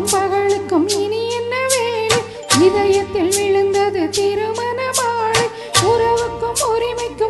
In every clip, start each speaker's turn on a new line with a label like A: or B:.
A: இரவுக்கும் பகலுக்கும் இனி என்ன வேலை? இதயத்தில் விழுந்தது திருமண மாலை உறவுக்கும் உரிமைக்கும்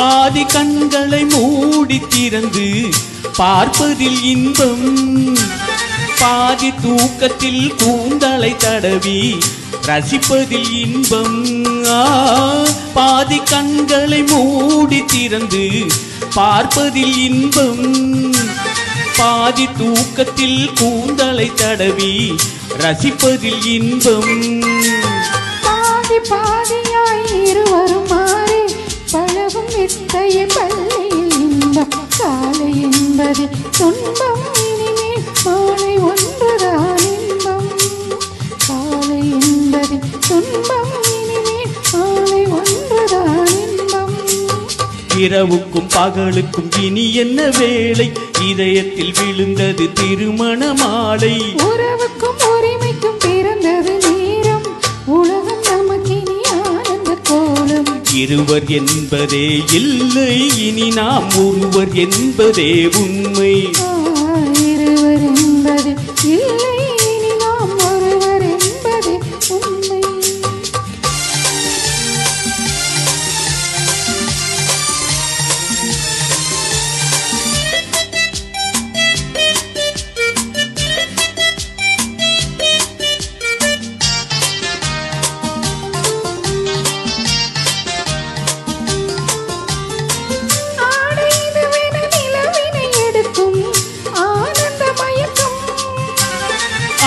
B: பாதி கண்களை மூடி திறந்து பார்ப்பதில் இன்பம். பாதி தூக்கத்தில் கூந்தலை தடவி ரசிப்பதில் இன்பம். ஆ, பாதி கண்களை மூடி திறந்து பார்ப்பதில் இன்பம். பாதி தூக்கத்தில் கூந்தலை தடவி ரசிப்பதில் இன்பம்.
A: பாதி பாதியாய் இருவரும் வித்தைய பள்ளியில் இன்பம் காலை என்பது துன்பம். இனிமேல் மாலை ஒன்றுதான் இன்பம். காலை என்பது துன்பம். இனிமேல் மாலை ஒன்றுதான் இன்பம்.
B: இரவுக்கும் பகலுக்கும் இனி என்ன வேலை? இதயத்தில் விழுந்தது திருமண மாலை.
A: உறவுக்கும்
B: இருவர் என்பதே இல்லை. இனி நாம் ஒருவர் என்பதே உண்மை.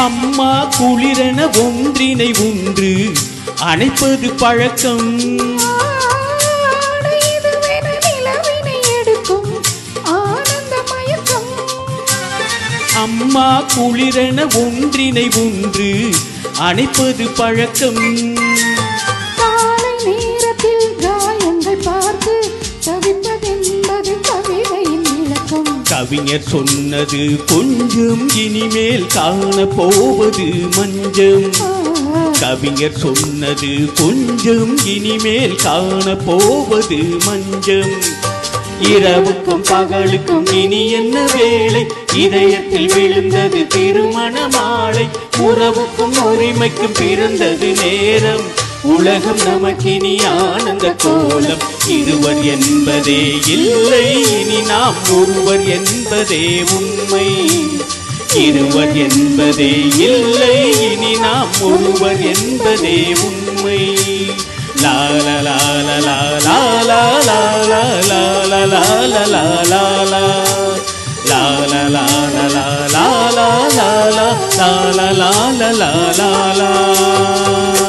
B: அம்மா குளிரென ஒன்றினை ஒன்று அணைப்பது பழக்கம். அம்மா குளிரென ஒன்றினை ஒன்று அணைப்பது பழக்கம். கவிஞர் சொன்னது கொஞ்சம் இனிமேல் காண போவது மஞ்சம். கவிஞர் சொன்னது கொஞ்சம் இனிமேல் காண போவது மஞ்சம். இரவுக்கும் பகலுக்கும் இனி என்ன வேலை இதயத்தில் விழுந்தது திருமண மாலை. உறவுக்கும் உரிமைக்கும் பிறந்தது நேரம். உலகம் நமக்கினி ஆனந்த கோலம். இருவர் என்பதே இல்லை இனி நாம் ஒருவர் என்பதே உண்மை இருவர் என்பதே இல்லை இனி நாம் ஒருவர் என்பதே உண்மை லால லால லால லால லால லால லால லால லால லால லால லால லால லால லால